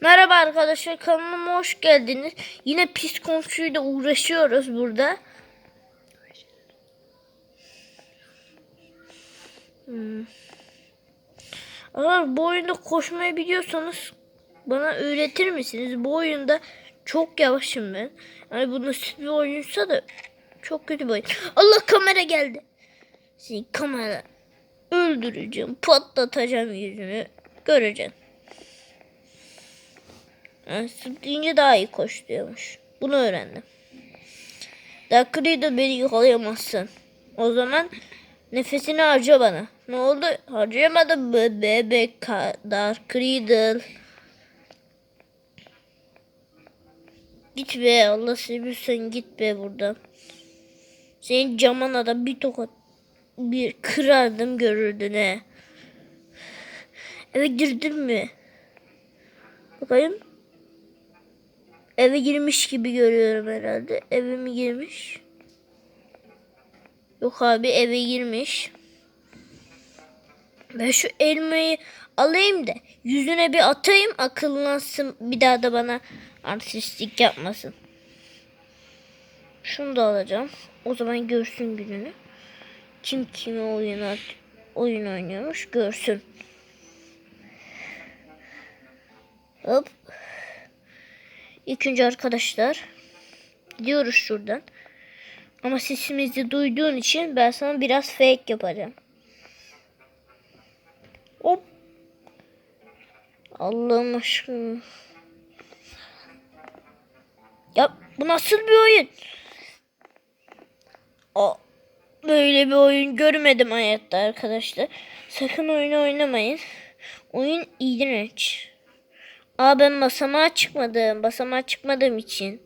Merhaba arkadaşlar kanalıma hoş geldiniz. Yine pis komşuyla uğraşıyoruz burada. Hmm. Bu oyunda koşmayı biliyorsanız bana öğretir misiniz? Bu oyunda çok yavaşım ben. Yani bu nasıl bir oyunsa da çok kötü bir oyun. Allah kamera geldi. Seni kamera öldüreceğim, patlatacağım yüzünü. Göreceksin. Yani daha iyi koş diyormuş. Bunu öğrendim. Dakikayı da beni yakalayamazsın. O zaman nefesini harca bana. Ne oldu? Harcayamadım mı? Bebek kadar Creedle. Git be Allah seversen git be buradan. Senin camana da bir tokat bir kırardım görürdün he. Eve girdin mi? Bakayım. Eve girmiş gibi görüyorum herhalde. Eve mi girmiş? Yok abi eve girmiş. Ben şu elmayı alayım da yüzüne bir atayım akıllansın. Bir daha da bana artistlik yapmasın. Şunu da alacağım. O zaman görsün gününü. Kim kime oyun, oyun oynuyormuş görsün. Hop. İlk önce arkadaşlar gidiyoruz şuradan. Ama sesimizi duyduğun için ben sana biraz fake yapacağım. Hop. Allah'ım aşkına. Ya bu nasıl bir oyun? O böyle bir oyun görmedim hayatta arkadaşlar. Sakın oyunu oynamayın. Oyun iğrenç. Aa ben basamağa çıkmadım. Basamağa çıkmadığım için.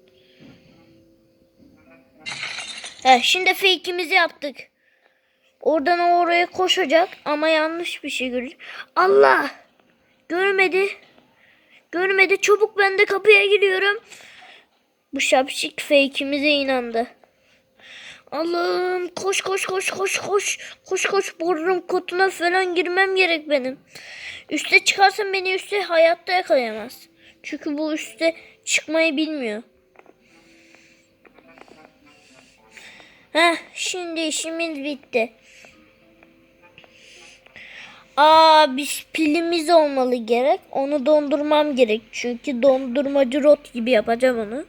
He, şimdi fake'imizi yaptık. Oradan oraya koşacak ama yanlış bir şey görecek. Allah! Görmedi. Görmedi. Çabuk ben de kapıya giriyorum. Bu şapşik fake'imize inandı. Allah'ım koş koş koş koş koş. Koş koş burnum kutuna falan girmem gerek benim. Üste çıkarsam beni üste hayatta yakalayamaz. Çünkü bu üste çıkmayı bilmiyor. Heh şimdi işimiz bitti. Aa biz pilimiz olmalı gerek. Onu dondurmam gerek. Çünkü dondurmacı rot gibi yapacağım onu.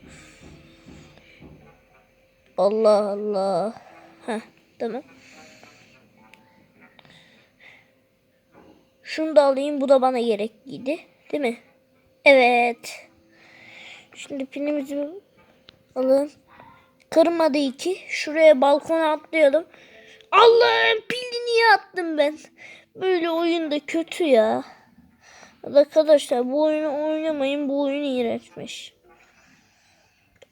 Allah Allah. Heh tamam. Şunu da alayım. Bu da bana gerekliydi. Değil mi? Evet. Şimdi pilimizi alalım. Kırmadı iki. Şuraya balkona atlayalım. Allah'ım pili niye attım ben? Böyle oyun da kötü ya. Arkadaşlar bu oyunu oynamayın. Bu oyun iğrençmiş.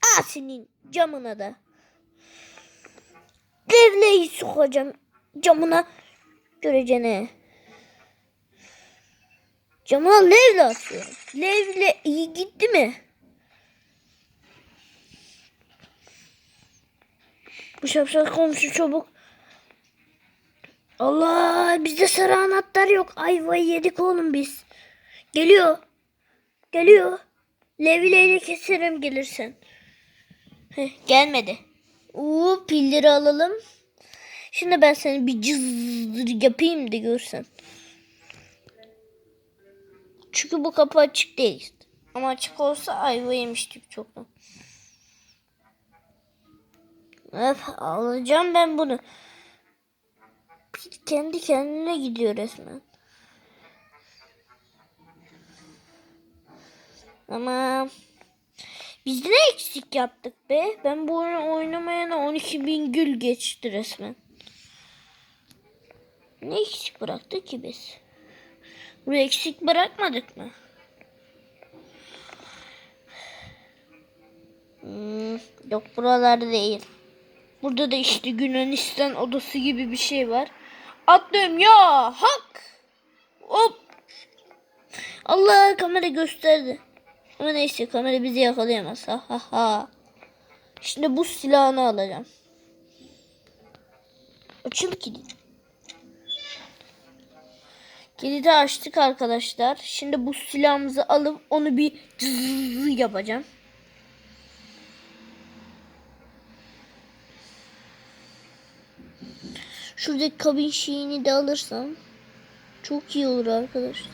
Aa senin camına da. Levleyi sokacağım camına. Göreceğine. Camına levle atıyorum. Levle iyi gitti mi? Bu şapşal komşu çabuk. Allah bizde sarı anahtar yok. Ayvayı yedik oğlum biz. Geliyor. Geliyor. Levleyle keserim gelirsen. Heh, gelmedi. Uuu pilleri alalım. Şimdi ben seni bir cızdır yapayım da görsen. Çünkü bu kapı açık değil. Ama açık olsa ayva yemiştik çoktan. Öf, alacağım ben bunu. Kendi kendine gidiyor resmen. Ama biz ne eksik yaptık be? Ben bu oyunu oynamayana 12 bin gül geçti resmen. Ne eksik bıraktık ki biz? Buraya eksik bırakmadık mı? Hmm, yok buralarda değil. Burada da işte Yunanistan odası gibi bir şey var. Atlıyorum ya hak. Hop. Allah kamera gösterdi. Ama neyse kamera bizi yakalayamaz. Ha ha ha. Şimdi bu silahını alacağım. Açıl ki. Kilidi açtık arkadaşlar. Şimdi bu silahımızı alıp onu bir cızz yapacağım. Şuradaki kabin şeyini de alırsam çok iyi olur arkadaşlar.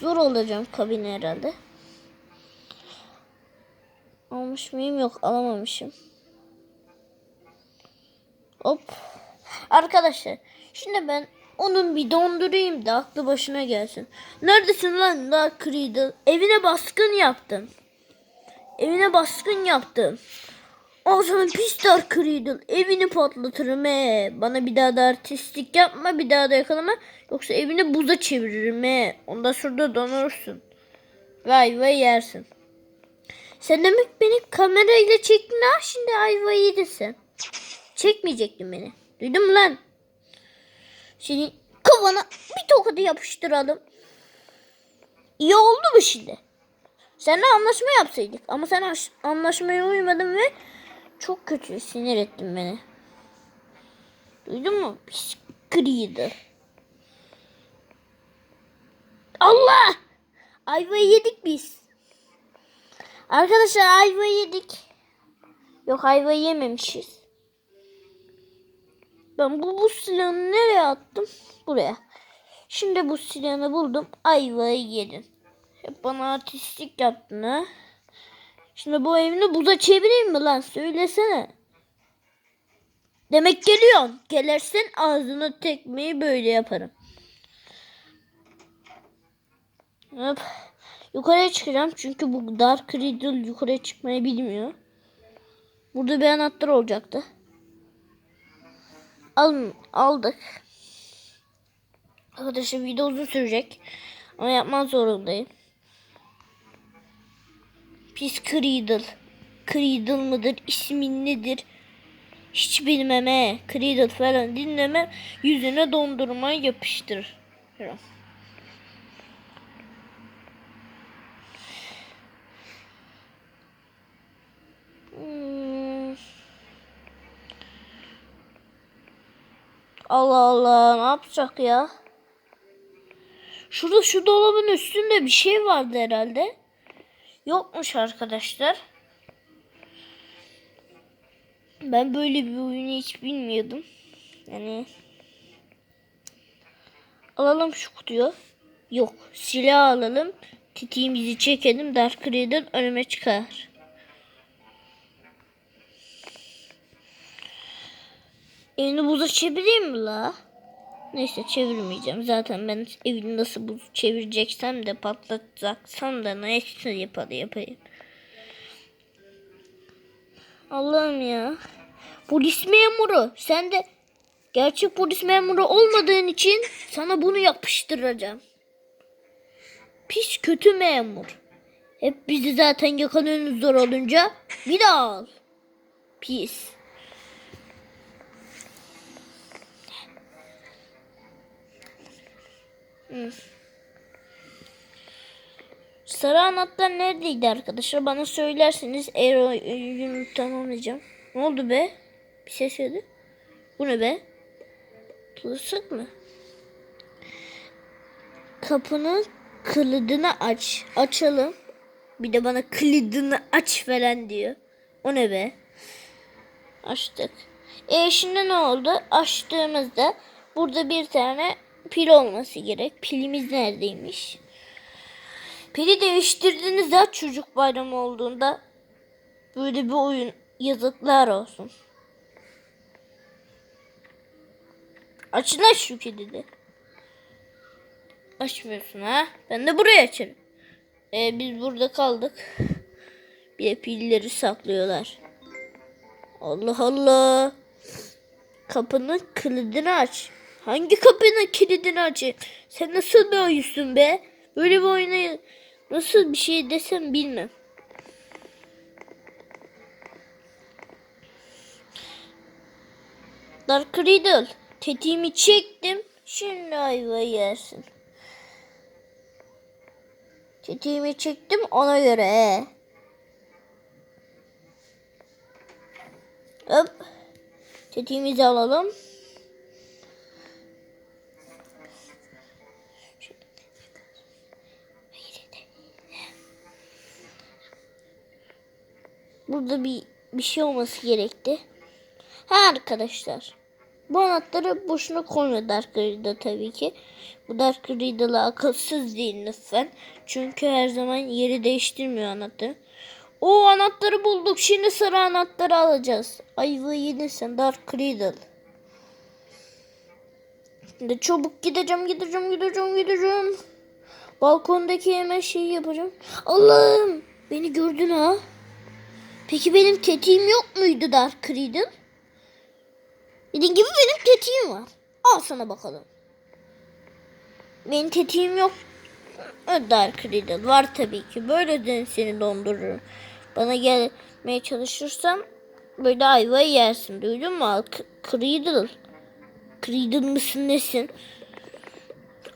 Zor olacağım kabini herhalde. Almış mıyım? Yok alamamışım. Hop. Arkadaşlar şimdi ben onun bir dondurayım da aklı başına gelsin. Neredesin lan Dark Riddle? Evine baskın yaptın. Evine baskın yaptın. O zaman pis Dark Riddle. Evini patlatırım he. Bana bir daha da artistlik yapma. Bir daha da yakalama. Yoksa evini buza çeviririm he. Ondan sonra da donursun. Vay vay yersin. Sen demek beni kamerayla çektin ha. Şimdi ayvayı yedin sen. Çekmeyecektin beni. Duydun mu lan? Senin kafana bir tokadı yapıştıralım. İyi oldu mu şimdi? Seninle anlaşma yapsaydık. Ama sen aş- anlaşmaya uymadın ve çok kötü sinir ettin beni. Duydun mu? Pis kırıydı. Allah! Ayvayı yedik biz. Arkadaşlar ayvayı yedik. Yok ayvayı yememişiz. Ben bu, bu silahını nereye attım? Buraya. Şimdi bu silahını buldum. Ayvayı yedin. Hep bana artistlik yaptın ha. Şimdi bu evini buza çevireyim mi lan? Söylesene. Demek geliyorsun. Gelirsen ağzına tekmeyi böyle yaparım. Hop. Yukarıya çıkacağım çünkü bu Dark Riddle yukarıya çıkmayı bilmiyor. Burada bir anahtar olacaktı. Alın, aldık. Arkadaşlar video uzun sürecek. Ama yapmak zorundayım. Pis Creedle. Creedle mıdır? İsmin nedir? Hiç bilmem he. Creedle falan dinlemem. Yüzüne dondurma yapıştır. Falan. Allah Allah ne yapacak ya? Şurada şu dolabın üstünde bir şey vardı herhalde. Yokmuş arkadaşlar. Ben böyle bir oyunu hiç bilmiyordum. Yani alalım şu kutuyu. Yok silah alalım. Tetiğimizi çekelim. Dark Riddle önüme çıkar. Evini buza çevireyim mi la? Neyse çevirmeyeceğim. Zaten ben evini nasıl buz çevireceksem de patlatacaksam da neyse yapayım yapayım. Allah'ım ya. Polis memuru. Sen de gerçek polis memuru olmadığın için sana bunu yapıştıracağım. Pis kötü memur. Hep bizi zaten yakalıyorsunuz zor olunca. Bir daha al. Pis. Hı. Sarı anahtar neredeydi arkadaşlar? Bana söylerseniz eğer oyunu tamamlayacağım. Ne oldu be? Bir ses geldi. Bu ne be? Tılsık mı? Kapının kilidini aç. Açalım. Bir de bana kilidini aç falan diyor. O ne be? Açtık. E şimdi ne oldu? Açtığımızda burada bir tane pil olması gerek. Pilimiz neredeymiş? Pili değiştirdiniz ya çocuk bayramı olduğunda. Böyle bir oyun yazıklar olsun. Açın aç şu kilidi. Açmıyorsun ha? Ben de buraya açarım. Ee, biz burada kaldık. Bir de pilleri saklıyorlar. Allah Allah. Kapının kilidini aç. Hangi kapının kilidini açayım? Sen nasıl bir oyunsun be? Böyle bir oyuna nasıl bir şey desem bilmem. Dark Riddle. Tetiğimi çektim. Şimdi ayva yersin. Tetiğimi çektim ona göre. Hop. Tetiğimizi alalım. Burada bir bir şey olması gerekti. Ha arkadaşlar. Bu anahtarı boşuna koymuyor Dark Riddle tabii ki. Bu Dark Riddle'a akılsız değil lütfen. Çünkü her zaman yeri değiştirmiyor anahtarı. O anahtarı bulduk. Şimdi sarı anahtarı alacağız. Ayvayı yedin sen Dark Riddle. Şimdi çabuk gideceğim, gideceğim, gideceğim, gideceğim. Balkondaki hemen şeyi yapacağım. Allah'ım beni gördün ha. Peki benim tetiğim yok muydu Dark Riddle? Dediğin gibi benim tetiğim var. Al sana bakalım. Benim tetiğim yok. Dark Riddle var tabii ki. Böyle seni dondururum. Bana gelmeye çalışırsan böyle ayvayı yersin. Duydun mu? Riddle. Riddle mısın nesin?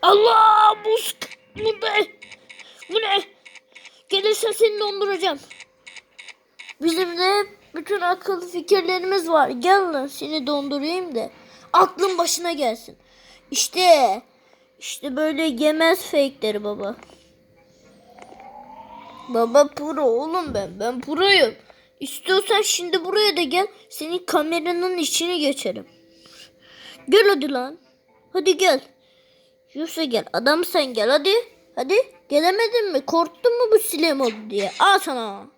Allah buz. Bu ne? Bu ne? Gelirsen seni donduracağım. Bizim de bütün akıl fikirlerimiz var. Gel lan seni dondurayım da aklın başına gelsin. İşte işte böyle yemez fake'leri baba. Baba pro oğlum ben. Ben proyum. İstiyorsan şimdi buraya da gel. Senin kameranın içine geçerim. Gel hadi lan. Hadi gel. Yoksa gel. Adam sen gel hadi. Hadi. Gelemedin mi? Korktun mu bu silem oldu diye. Al sana.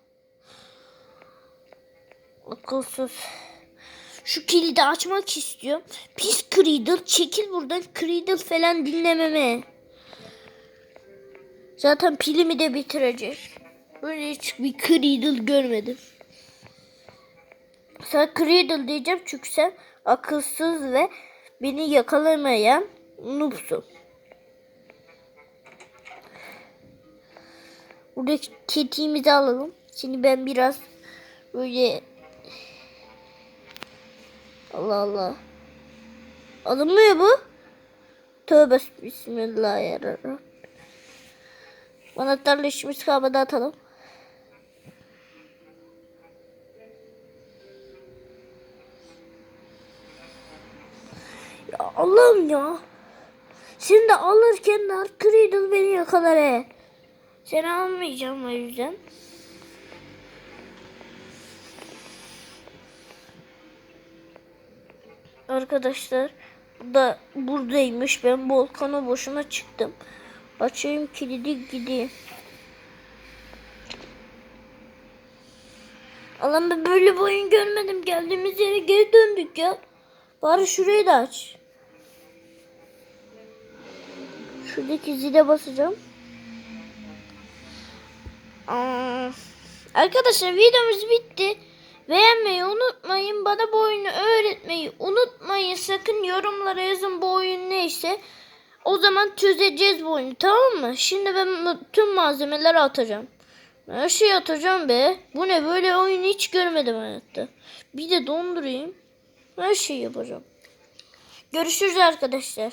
Akılsız. Şu kilidi açmak istiyorum. Pis Creedle çekil buradan. Creedle falan dinlememe. Zaten pilimi de bitirecek. Böyle hiç bir Creedle görmedim. Sen Creedle diyeceğim çünkü sen akılsız ve beni yakalamayan noobsun. Buradaki tetiğimizi alalım. Şimdi ben biraz böyle Allah Allah. Alınmıyor bu. Tövbe bismillahirrahmanirrahim. Anahtarla işimiz kalmadı atalım. Ya Allah'ım ya. Şimdi alırken Dark Riddle beni yakalar he. Seni almayacağım o yüzden. Arkadaşlar da buradaymış. Ben volkana boşuna çıktım. Açayım kilidi gideyim. Allah'ım ben böyle bir oyun görmedim. Geldiğimiz yere geri döndük ya. Bari şurayı da aç. Şuradaki zile basacağım. Aa, Arkadaşlar videomuz bitti. Beğenmeyi unutmayın. Bana bu oyunu öğretmeyi unutmayın. Sakın yorumlara yazın bu oyun neyse. O zaman çözeceğiz bu oyunu tamam mı? Şimdi ben tüm malzemeleri atacağım. Her şeyi atacağım be. Bu ne böyle oyun hiç görmedim hayatta. Bir de dondurayım. Her şeyi yapacağım. Görüşürüz arkadaşlar.